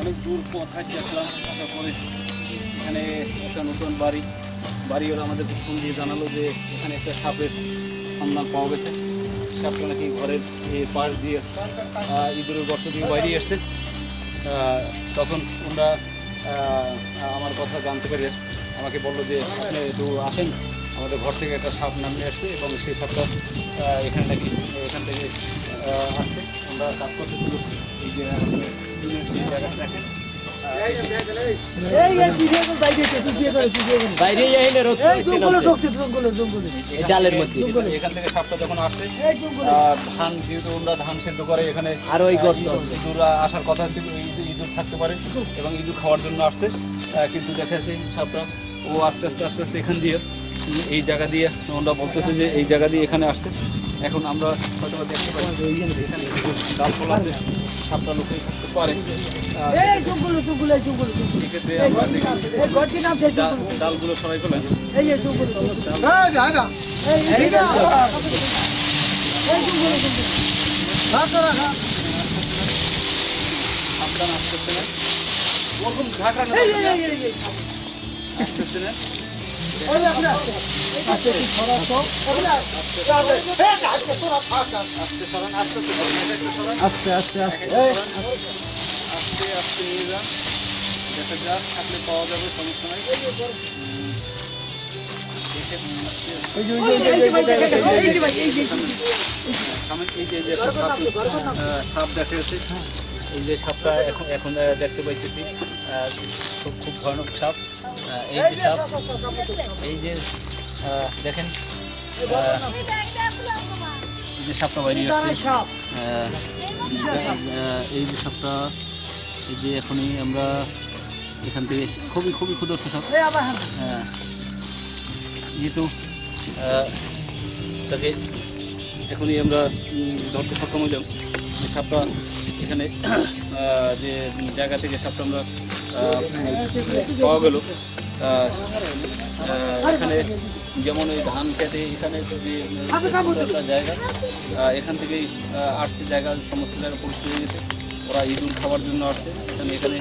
অনেক দূর পথ হাঁটতে আসলাম, আসার পরে এখানে একটা নতুন বাড়ি, বাড়িওয়ালা আমাদেরকে ফোন দিয়ে জানালো যে এখানে একটা সাপের সন্ধান পাওয়া গেছে। সাপটা নাকি ঘরের পাশ দিয়ে ইঁদুরের গর্ত দিয়ে বাইরে এসছে তখন ওরা আমার কথা জানতে পেরে আমাকে বলল যে, আপনি একটু আসেন, আমাদের ঘর থেকে একটা সাপ নামিয়ে আসছে এবং সেই সাপটা এখানে নাকি, এখান থেকে আসছে। আমরা কাজ করতেছিল এই যে আমাদের দিনের যে জায়গাটা দেখেন বাইরে যাইলে রোদ ডালের মধ্যে এখান- থেকে সাপটা যখন ধান যেহেতু ধান সেদ্ধ করে এখানে আর ওই গর্ত ইঁদুর- আছে। ইঁদুর আসার কথা ছিল ইঁদুর- থাকতে পারে এবং ইঁদুর খাওয়ার জন্য আসছে। কিন্তু দেখা যাচ্ছে সাপটা ও আস্তে আস্তে আস্তে আস্তে এখান দিয়ে এই জায়গা দিয়ে ওরা বলতেছে যে এই জায়গা দিয়ে এখানে আসছে। এখন আমরা হয়তো দেখতে পাচ্ছি এখানে আছে সাপটা লোকে থাকতে পারে সেক্ষেত্রে আমরা দেখি ডালগুলো সবাই ফেলেন সাবধান আসতেছে না। ওরকম ঘাঘরা আসতেছে না। আস্তে আস্তে আস্তে। আস্তে আস্তে নিয়ে যান দেখা যাক থাকলে পাওয়া যাবে সমস্যা নাই সাপ এই যে সাপটা এখন এখন দেখতে পাইতেছি খুব খুব ভয়ানক সাপ এই যে এই যে দেখেন এই যে সাপটা বাইরে আসছে। এই যে সাপটা এই যে এখনই আমরা এখান থেকে খুবই খুবই ক্ষুদ্রত সাপ। হ্যাঁ। যেহেতু তাকে এখনই আমরা ধরতে সক্ষম হইলাম। যে সাপটা এখানে যে জায়গা থেকে সাপটা আমরা পাওয়া গেল। এখানে যেমন এই ধান খেতে এখানে জায়গা এখান থেকেই আহ, আসছে জায়গা সমস্ত জায়গা পরিষ্কার হয়ে গেছে। ওরা ইঁদুর খাওয়ার জন্য আসছে। এখানে এখানে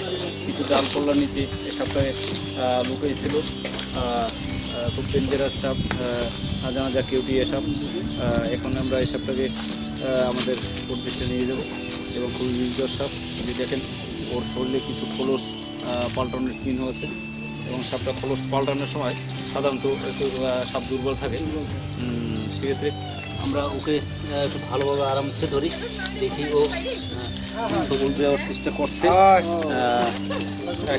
কিছু ডাল পড়লার নিচে আহ, লুকিয়েছিল আহ, আহ, খুব ডেঞ্জারাস সাপ আজানা যা কেউটি এসব এখন আমরা এই সাপটাকে আমাদের উদ্দেশ্যে নিয়ে যাব। এবং খুবই নির্জর সাপ। যদি দেখেন ওর শরীরে কিছু খোলস পাল্টানোর চিহ্ন আছে। এবং সাপটা খোলস পাল্টানোর সময় সাধারণত একটু সাপ দুর্বল থাকে। সেক্ষেত্রে আমরা ওকে একটু ভালোভাবে আরামসে ধরি দেখি ও সবল দেওয়ার চেষ্টা করছে।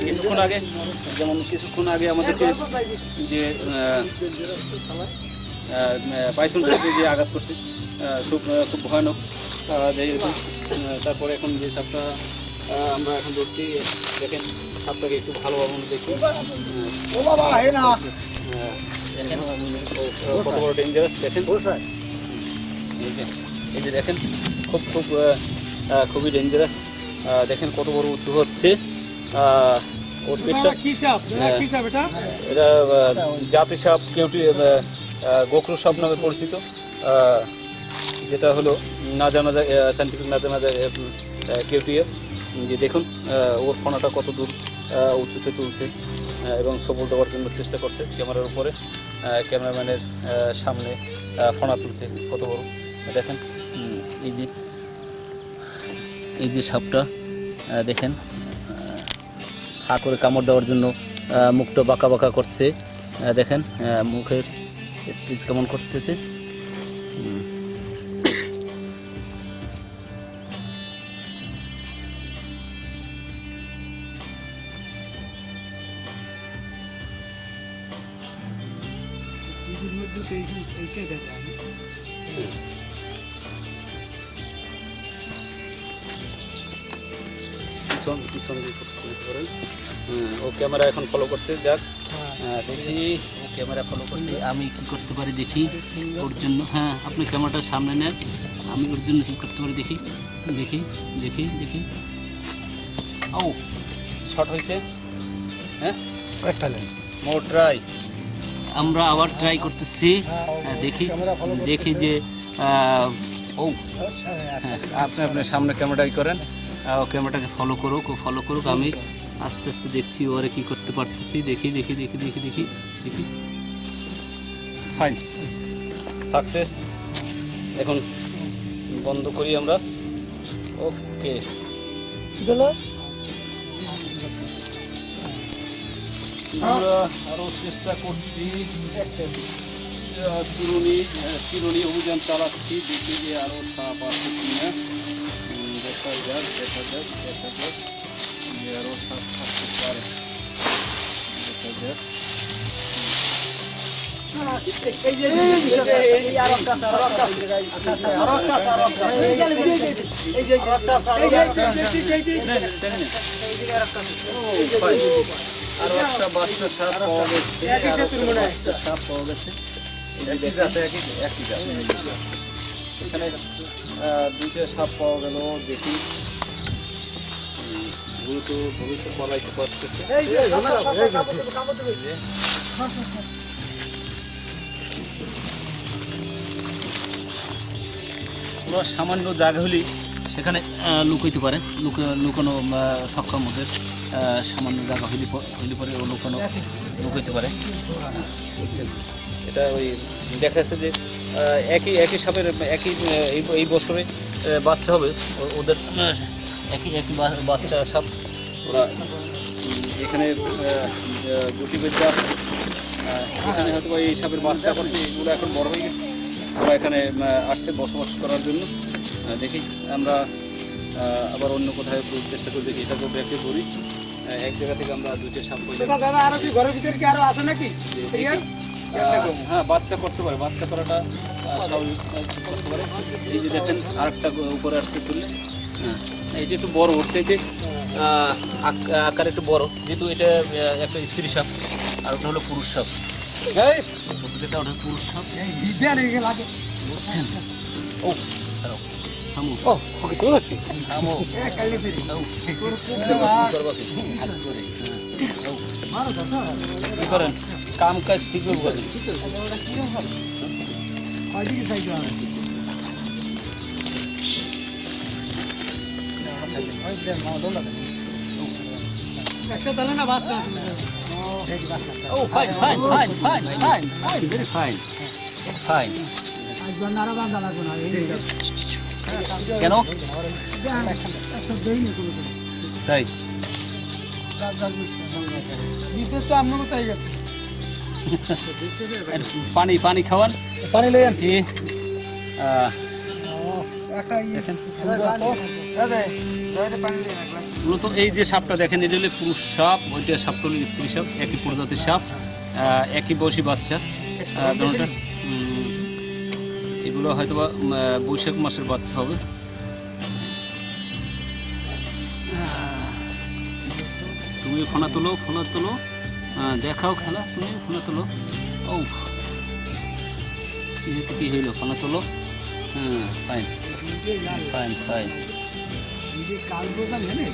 কিছুক্ষণ আগে যেমন কিছুক্ষণ আগে আমাদেরকে যে পাইথন সাপে যে আঘাত করছে খুব খুব ভয়ানক তারপরে এখন যে সাপটা আমরা এখন ধরছি দেখেন সাপটাকে একটু ভালোভাবে আমরা দেখি। কত বড় ডেঞ্জারাস দেখেন এই যে দেখেন খুব খুব খুবই ডেঞ্জারাস দেখেন কত বড় উঁচু হচ্ছে। ওর পেটটা এটা এটা জাতি সাপ কেউটি গোখরু সাপ নামে পরিচিত। যেটা হলো না জানা যায় সাইন্টিফিক না জানা যায় কেউটি যে দেখুন ওর ফোনাটা কত দূর। উঁচুতে তুলছে এবং সবল দেওয়ার জন্য চেষ্টা করছে ক্যামেরার উপরে। ক্যামেরাম্যানের সামনে ফোনা তুলছে কত বড়। দেখেন এই যে এই যে সাপটা দেখেন হা করে কামড় দেওয়ার জন্য মুখটা বাঁকা বাঁকা করছে। দেখেন মুখের স্পিচ কেমন করতেছে। হুম, ও ক্যামেরা এখন ফলো করছে যাক। হ্যাঁ, দেখি। ও ক্যামেরা ফলো করছে। আমি কি করতে পারি দেখি ওর জন্য। হ্যাঁ আপনি ক্যামেরাটার সামনে নেন। আমি ওর জন্য কি করতে পারি দেখি। দেখি দেখি দেখি। ও শর্ট হয়েছে। হ্যাঁ? মোর ট্রাই আমরা আবার ট্রাই করতেছি। হ্যাঁ, দেখি। দেখি যে ও। হ্যাঁ আপনি আপনার সামনে ক্যামেরাই করেন। ও ক্যামেরাটাকে ফলো করুক ও ফলো করুক। আমি আস্তে আস্তে দেখছি ওরে কি করতে পারতেছি। দেখি দেখি দেখি দেখি দেখি দেখি। ফাইন সাকসেস এখন বন্ধ করি আমরা। ওকে দিলো আমরা আরও চেষ্টা করছি। চিরুনি চিরুনি অভিযান চালাচ্ছি। দেখি যে আরও সাপ আছে কিনা। দেখা যাক দেখা যাক দেখা যাক। আরও একটা বাচ্চা সাপ পাওয়া গেছে সাপ পাওয়া গেছে একই এখানে দুইটা সাপ পাওয়া গেল দেখি দ্রুত পারতেছে। কাপড় দেবে পুরো সামান্য জায়গা হলেই সেখানে লুকাইতে পারে। লুকা- লুকানো সক্ষম ওদের সামান্য জায়গা হইলে হইলে পরে ও লুকানো লুকাইতে পারে। বুঝছেন এটা ওই দেখা যাচ্ছে যে একই একই সাপের একই এই এই বছরে বাচ্চা হবে। ও- ওদের একই একই বাচ্চা সাপ। ওরা এখানে গুটিবিদ্যা এখানে হয়তো এই সাপের বাচ্চা করছে এগুলো এখন বড় হয়ে গেছে। ওরা এখানে আসছে বসবাস করার জন্য। দেখি আমরা আবার অন্য একটু চেষ্টা করি দেখি। এটাকে ব্যাকে ধরি আহ, এক জায়গা থেকে আমরা দুইটা সাপ পাইলাম দাদা আরও কি ঘরের ভিতরে কি আরও আছে নাকি? হ্যাঁ বাচ্চা করতে পারে। বাচ্চা করাটা স্বাভাবিক করতে পারে। এই যে দেখেন আরেকটা উপরে আসছে চললে। হ্যাঁ এইটা একটু বড় ওর থেকে আকার একটু বড় যেহেতু এটা একটা স্ত্রী সাপ আর ওটা হলো পুরুষ সাপ। ওটা পুরুষ সাপ। বুঝছেন? ও হ্যালো থামো। ও ওকে কেন তাই পানি পানি খাওয়ান। পানি আহ, একটা মূলত এই যে সাপটা দেখেন এটা হলো পুরুষ সাপ ওইটা সাপটা হলো স্ত্রী সাপ একই প্রজাতির সাপ একই বয়সী বাচ্চা। এগুলো হয়তো বা বৈশাখ মাসের বাচ্চা হবে। তুমি ফোনা তোলো ফোনা তোলো। দেখাও খেলা তুমি ফোনা তোলো। ও হইতে কি হইল? ফোনা তোলো? হ্যাঁ ফাইন ফাইন ফাইন নিজে কাল বোঝান জানে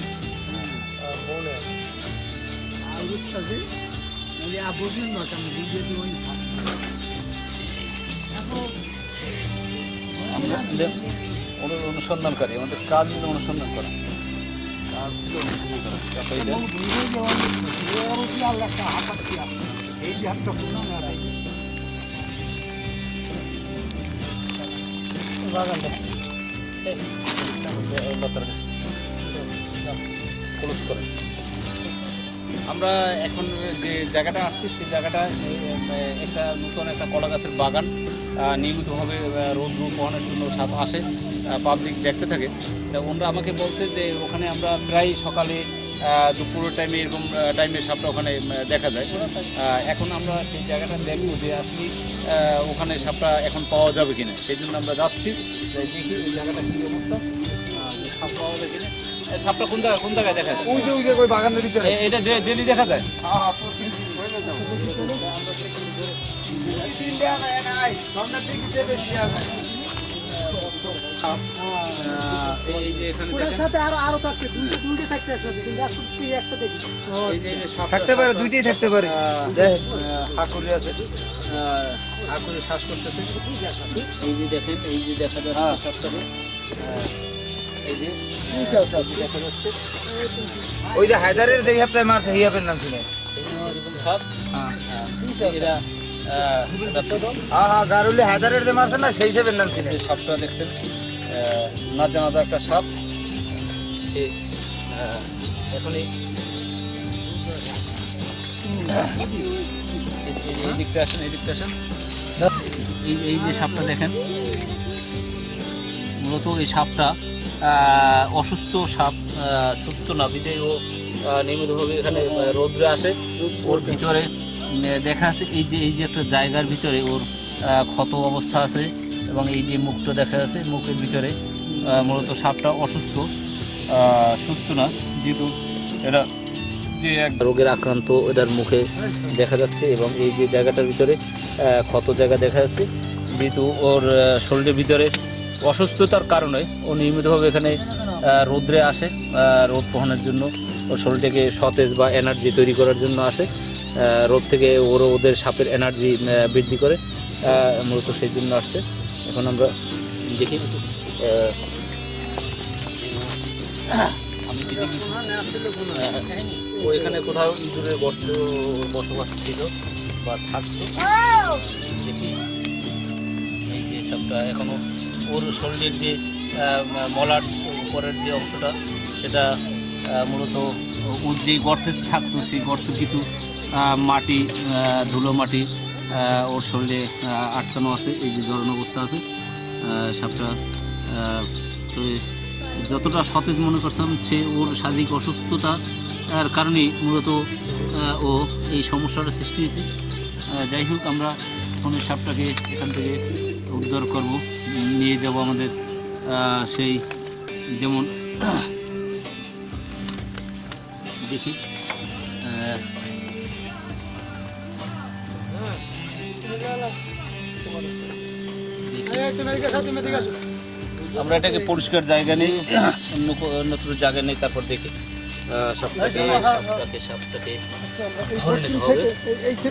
আর উঠতেছে মানে আবুজন না কেন দিয়ে ওই আমরা অনুসন্ধানকারী আমাদের কাজ হলো অনুসন্ধান করা কাজ হলো অনুসন্ধান করা এই যে হাতটা আছে ক্লোজ করে। আমরা এখন যে জায়গাটা আসছি, সেই জায়গাটা একটা নতুন একটা কলা গাছের বাগান নিয়মিতভাবে রোদ পোহানোর জন্য সাপ আসে পাবলিক দেখতে থাকে। ওনারা আমাকে বলছে যে, ওখানে আমরা প্রায় সকালে দুপুরের টাইমে এরকম টাইমে সাপটা ওখানে দেখা যায়। এখন আমরা সেই জায়গাটা দেখব যে, আসলে ওখানে সাপটা এখন পাওয়া যাবে কিনা। সেই জন্য আমরা যাচ্ছি, দেখি ওই জায়গাটা কী অবস্থা। সাপটা কোন জায়গায় কোন জায়গায় দেখা যায়? ওই যে ওই যে ওই বাগানের ভিতরে। এটা ডেলি দেখা যায়? হ্যাঁ হ্যাঁ হয়ে তিন যায়। সন্ধ্যার দিকে বেশি আছে থাকতে পারে দুইটাই থাকতে পারে। আছে। শ্বাস করতেছে। এই যে দেখেন এই যে দেখা যাচ্ছে সাপটাকে। আহ, এই যে আচ্ছা, আচ্ছা। দেখা যাচ্ছে ওই যে হায়দারের যে হিয়াপটাই মারছে হিয়াপের নাম সাপ হ্যাঁ, হ্যাঁ হ্যাঁ গারুলি হায়দারের যে মারছে না সেই হিসাবের নাম ছিল সাপটা দেখছেন আহ, নাজা নাজা একটা সাপ। সে এখনই এই- দিকটা আসেন এই দিকটা আসেন। এই এই যে সাপটা দেখেন মূলত এই সাপটা অসুস্থ সাপ সুস্থ না বিদায় ও নিয়মিতভাবে এখানে রৌদ্রে আসে। ওর ভিতরে দেখা আছে এই যে এই যে একটা জায়গার ভিতরে ওর ক্ষত অবস্থা আছে এবং এই যে মুখটা দেখা যাচ্ছে, মুখের ভিতরে মূলত সাপটা অসুস্থ সুস্থ না, যেহেতু এটা যে এক রোগের আক্রান্ত এটার মুখে দেখা যাচ্ছে এবং এই যে জায়গাটার ভিতরে ক্ষত জায়গা দেখা যাচ্ছে, যেহেতু ওর শরীরের ভিতরে অসুস্থতার কারণে ও নিয়মিতভাবে এখানে রৌদ্রে আসে রোদ পোহানোর জন্য। ওর শরীরটাকে সতেজ বা এনার্জি তৈরি করার জন্য আসে। রোদ থেকে ওর ওদের সাপের এনার্জি বৃদ্ধি করে মূলত সেই জন্য আসছে। এখন আমরা দেখি ও এখানে কোথাও ইঁদুরের গর্ত বসবাস ছিল বা থাকতো। দেখি। এই যে সাপটা এখনও ওর শরীরের যে মলার উপরের যে অংশটা, সেটা মূলত ওর যে গর্তে থাকতো, সেই গর্ত কিছু মাটি ধুলো মাটি ওর শরীরে আটকানো আছে, এই যে জড়ানো অবস্থা আছে। সাপটা তবে যতটা সতেজ মনে করছিলাম সে ওর শারীরিক অসুস্থতা তার কারণেই মূলত ও এই সমস্যাটা সৃষ্টি হয়েছে। যাই হোক, আমরা ফোনের সাপটাকে এখান থেকে উদ্ধার করব। নিয়ে যাব আমাদের সেই যেমন, দেখি আমরা এটাকে পরিষ্কার জায়গা নেই, অন্য অন্যত্র জায়গা নেই, তারপর দেখি। সাপটাকে সাপটাকে সাপটাকে ধরে নিতে হবে।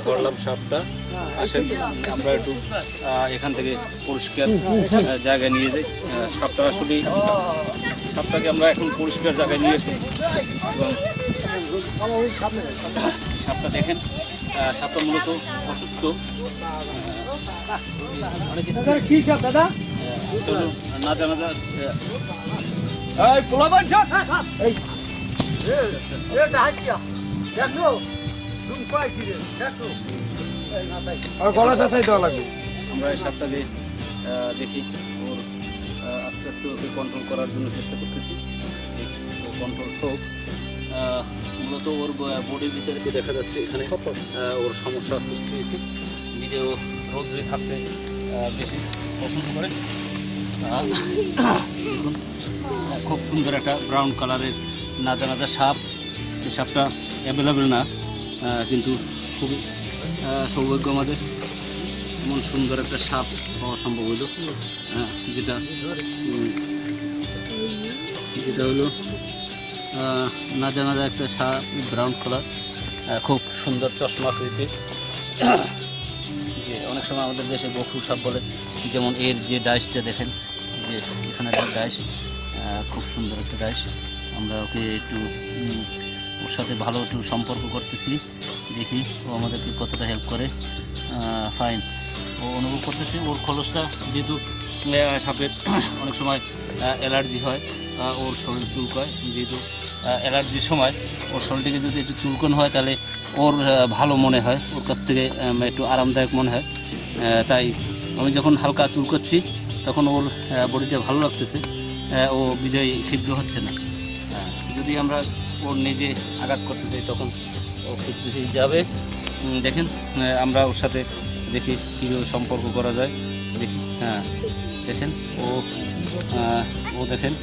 করলাম সাপটা আসেন আমরা একটু এখান থেকে পরিষ্কার জায়গায় নিয়ে যাই। সাপটা আসলে সাপটাকে আমরা এখন পরিষ্কার জায়গায় নিয়ে এসেছি এবং সাপটা দেখেন সাপটা মূলত অসুস্থ। কি সাপ দাদা? না জানা যা এই পোলাবান সাপ! এই আর গলা পেঁচাই দেওয়া লাগবে। আমরা এই আহ, দেখি ওর আস্তে আস্তে ওকে কন্ট্রোল করার জন্য চেষ্টা করতেছি। কন্ট্রোল হোক। মূলত ওর বডির ভিতরে দেখা যাচ্ছে এখানে ওর সমস্যা সৃষ্টি হয়েছে। নিজে ও রোদ্রে থাকতে বেশি পছন্দ করে। খুব সুন্দর একটা ব্রাউন কালারের নাজা নাজা সাপ এই সাপটা অ্যাভেলেবেল না কিন্তু খুবই সৌভাগ্য আমাদের। এমন সুন্দর একটা সাপ পাওয়া সম্ভব হলো। আহ, যেটা যেটা হলো নাজা নাজা একটা সাপ ব্রাউন কালার খুব সুন্দর চশমা আকৃতির যে অনেক সময় আমাদের দেশে বকু সাপ বলে যেমন এর যে ডাইসটা দেখেন যে এখানে একটা ডাইস খুব সুন্দর একটা ডাইস আমরা ওকে একটু ওর সাথে ভালো একটু সম্পর্ক করতেছি, দেখি ও আমাদেরকে কতটা হেল্প করে। ফাইন ও অনুভব করতেছি ওর খরচটা যেহেতু সাপের অনেক সময় অ্যালার্জি হয় ওর শরীর চুলকায়। যেহেতু অ্যালার্জির সময় ওর শরীরটিকে যদি একটু চুলকন হয়, তাহলে ওর ভালো মনে হয়। ওর কাছ থেকে একটু আরামদায়ক মনে হয়। তাই আমি যখন হালকা চুলকাচ্ছি, তখন ওর বডিটা ভালো লাগতেছে। ও বিদায় ক্ষিপ্ত হচ্ছে না। যদি আমরা ওর নিজে আঘাত করতে চাই তখন ও হয়ে যাবে। দেখেন আমরা ওর সাথে দেখি কীভাবে সম্পর্ক করা যায়। দেখি হ্যাঁ দেখেন ও ও দেখেন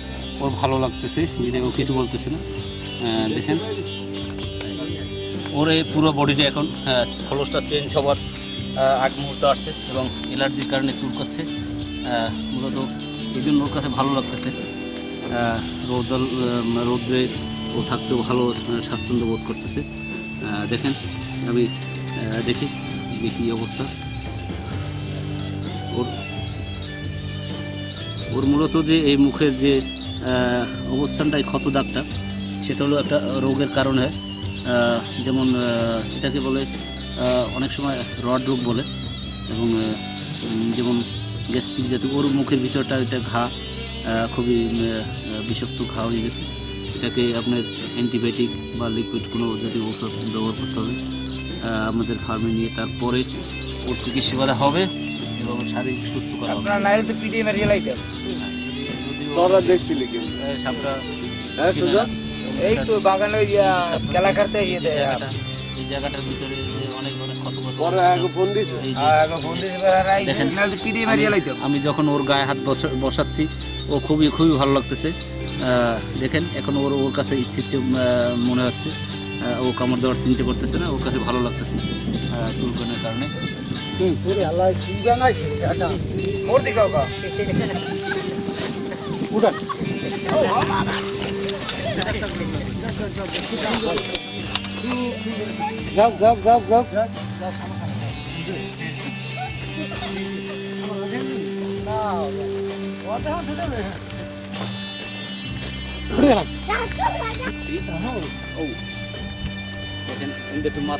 ওর ভালো লাগতেছে যদি ও কিছু বলতেছে না। দেখেন ওর এই পুরো বডিটা এখন হ্যাঁ, খোলসটা চেঞ্জ হওয়ার আগ মুহূর্ত আসছে এবং এলার্জির কারণে চুল করছে মূলত এই জন্য ওর কাছে ভালো লাগতেছে। রৌদ্র রৌদ্রে ও থাকতেও ভালো স্বাচ্ছন্দ্য বোধ করতেছে। দেখেন আমি দেখি কী অবস্থা। ওর ওর মূলত যে এই মুখের যে আহ, অবস্থানটা এই ক্ষত দাগটা সেটা হলো একটা রোগের কারণে যেমন এটাকে বলে অনেক সময় রড রোগ বলে এবং যেমন গ্যাস্ট্রিক জাতীয় ওর মুখের ভিতরটা এটা ঘা খুবই বিষাক্ত খাওয়া হয়ে গেছে। এটাকে আপনার অ্যান্টিবায়োটিক বা লিকুইড কোনো যদি ঔষধ ব্যবহার করতে হবে। আমাদের ফার্মে নিয়ে তারপরে ওর চিকিৎসা করা হবে এবং শারীরিক সুস্থ করা হবে। আহ, সাপটা হ্যাঁ এই তো বাগানে ইয়া, কাটতে ইয়ে এই জায়গাটার ভিতরে যে অনেক অনেক ক্ষত আমি যখন ওর গায়ে হাত বসা- বসাচ্ছি ও খুবই খুবই ভালো লাগতেছে দেখেন এখন ওর ওর কাছে ইচ্ছে ইচ্ছে মনে হচ্ছে ও কামড় দেওয়ার চিন্তা করতেছে না ওর কাছে ভালো লাগতেছে চুলকানোর কারণে উঠান যাও যাও যাও যাও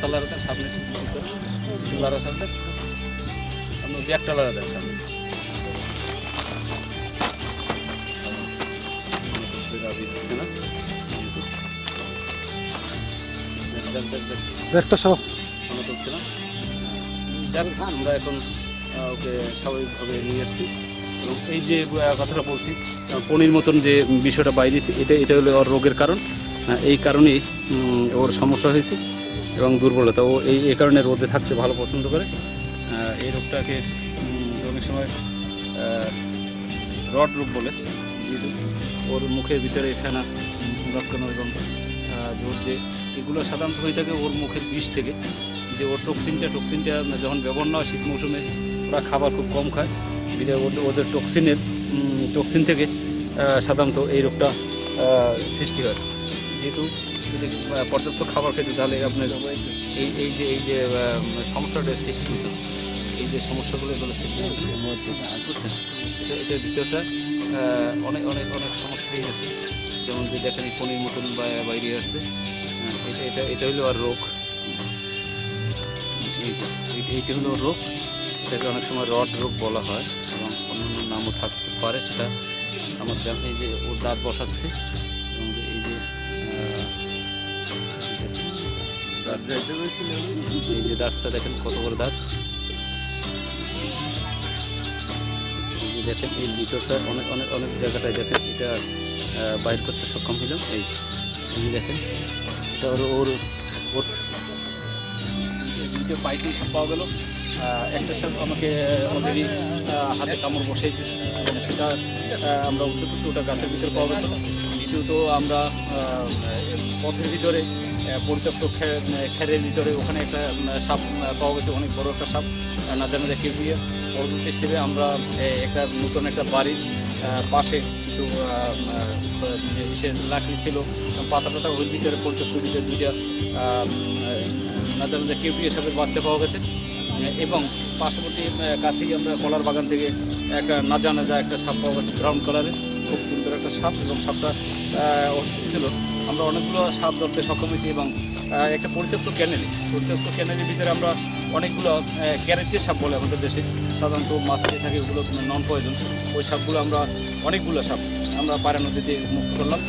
লড়াতেন সামনে চুলার সামনে আপনি ব্যাগটা সামনে দিচ্ছে না একটা সব আমরা তুলছিলাম যাক আমরা এখন ওকে স্বাভাবিকভাবে নিয়ে আসছি। এবং এই যে কথাটা বলছি পনির মতন যে বিষয়টা বাইরেছে এটা এটা হলো ওর রোগের কারণ। এই কারণেই ওর সমস্যা হয়েছে এবং দুর্বলতা। ও এই এই কারণে রোদে থাকতে ভালো পছন্দ করে। এই রোগটাকে অনেক সময় রড রোগ বলে। ওর মুখের ভিতরে ফেনা রক্তানো এবং ওর যে এগুলো সাধারণত হয়ে থাকে ওর মুখের বিষ থেকে। যে ওর টক্সিনটা টক্সিনটা যখন ব্যবহার না হয় শীত মৌসুমে, ওরা খাবার খুব কম খায়। ওদের টক্সিনের টক্সিন থেকে সাধারণত এই রোগটা সৃষ্টি হয়। যেহেতু যদি পর্যাপ্ত খাবার খেতে, তাহলে আপনার এই এই যে এই যে সমস্যাটা সৃষ্টি হয়েছে এই যে সমস্যাগুলো এগুলো সৃষ্টি হয়েছে এটার ভিতরটা অনেক অনেক অনেক সমস্যা হয়ে গেছে। যেমন যে দেখেন পনির মতন বাইরে আসছে এটা এটা হলো আর রোগ। এইটা- হলো রোগ। এটাকে অনেক সময় রড রোগ বলা হয় এবং অন্যান্য নামও থাকতে পারে সেটা আমার জান এই যে ওর দাঁত বসাচ্ছে। এবং এই যে এই যে দাঁতটা দেখেন কত বড় দাঁত। এই যে দেখেন, এই ভিতরটা অনেক অনেক অনেক জায়গাটায় দেখেন, এটা বাইর করতে সক্ষম এই এই দেখেন। এটা ওর ওর ওর দ্বিতীয় পাইটি পাওয়া গেল একটা সাপ আমাকে অলরেডি হাতে কামড় বসাই দিয়েছে সেটা আমরা উদ্যোগ করছি ওটা গাছের ভিতরে পাওয়া গেছে দ্বিতীয়ত আমরা পথের ভিতরে পরিত্যক্ত খেরের ভিতরে ওখানে একটা সাপ পাওয়া গেছে, অনেক বড় একটা সাপ না জানা দেখে দিয়ে। পরবর্তী স্টেপে আমরা একটা নতুন একটা বাড়ির পাশে আহ, লাকড়ি ছিল পাতা টাতা ওই ভিতরে ভিতরে দুইটা আহ, না জানা কেউ সাপের বাচ্চা পাওয়া গেছে। এবং পার্শ্ববর্তী কাছেই আমরা কলার বাগান থেকে একটা না জানা যা একটা সাপ পাওয়া গেছে ব্রাউন কালারের খুব সুন্দর একটা সাপ এবং সাপটা অসুস্থ ছিল। আমরা অনেকগুলো সাপ ধরতে সক্ষম হয়েছি এবং একটা পরিত্যক্ত ক্যানেলে। পরিত্যক্ত ক্যানেলের ভিতরে আমরা অনেকগুলো ক্যারেটের সাপ বলে আমাদের দেশে। সাধারণত মাছ খেয়ে থাকে, ওগুলো নন পয়জন ওই সাপগুলো আমরা অনেকগুলো সাপ আমরা পায়রা নদীতে মুক্ত করলাম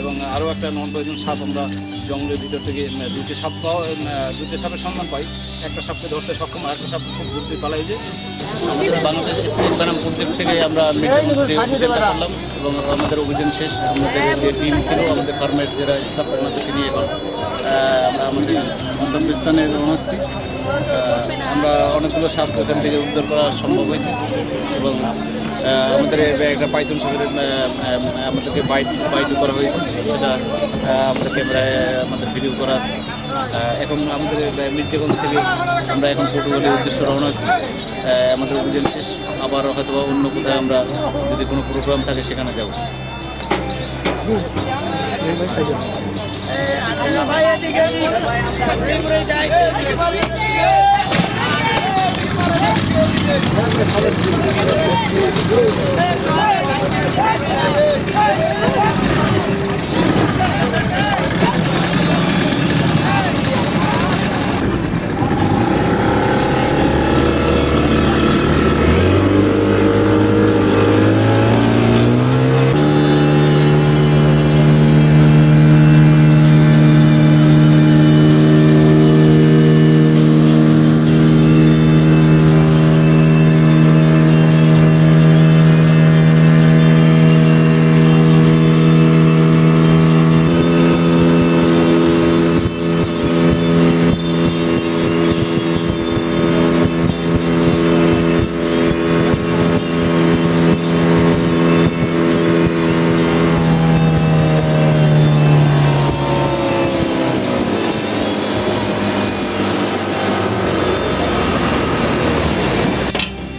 এবং আরও একটা নন পয়জন সাপ আমরা জঙ্গলের ভিতর থেকে দুটি সাপ পাওয়া দুইটি সাপের সন্ধান পাই। একটা সাপকে ধরতে সক্ষম, আর একটা সাপ খুব ঘুরতে পালাই যে আমাদের বাংলাদেশ স্টেট ব্যানাম প্রজেক্ট থেকে আমরা করলাম এবং আমাদের অভিযান শেষ। আমাদের যে টিম ছিল, আমাদের ফার্মের যারা স্টাফ ওনাদেরকে নিয়ে এখন আমরা আমাদের গন্তব্যস্থানে রওনা হচ্ছি। আমরা অনেকগুলো সাপ এখান থেকে উদ্ধার করা সম্ভব হয়েছে। এবং আমাদের একটা পাইথন সাপের আমাদেরকে বাইট বাইটও করা হয়েছে। সেটা আমাদের ক্যামেরায় আমাদের ভিডিও করা আছে। এখন আমাদের মির্জাগঞ্জ থেকে আমরা এখন পটুয়ালির উদ্দেশ্যে রওনা হচ্ছি। আমাদের অভিযান শেষ। আবার হয়তো অন্য কোথাও আমরা যদি কোনো প্রোগ্রাম থাকে সেখানে যাব। ভাই এদিকে এদিকে।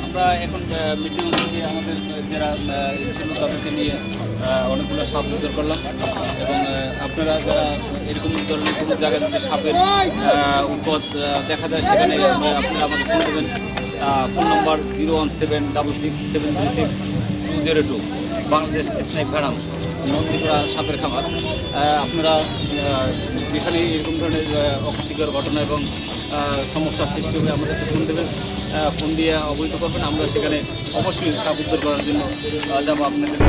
আমরা এখন মিটিং থেকে আমাদের আহ, যারা আহ, ছিল তাদেরকে নিয়ে আহ, অনেকগুলো সাপ উদ্ধার এবং আপনারা যারা এরকম ধরনের কোনো জায়গায় যদি সাপের উৎপাদ দেখা যায়, সেখানে আপনারা আমাদের ফোন দেবেন phone number zero one seven double six seven three six two zero two. Bangladesh snipe ভ্যারাম, নন্দীপুরা সাপের খামার। আপনারা যেখানে এরকম ধরনের অপ্রীতিকর ঘটনা এবং সমস্যার সৃষ্টি হলে আমাদেরকে ফোন দেবেন। ফোন দিয়ে অবহিত করবেন। আমরা সেখানে অবশ্যই সাপ উদ্ধার করার জন্য যাব আপনাদের।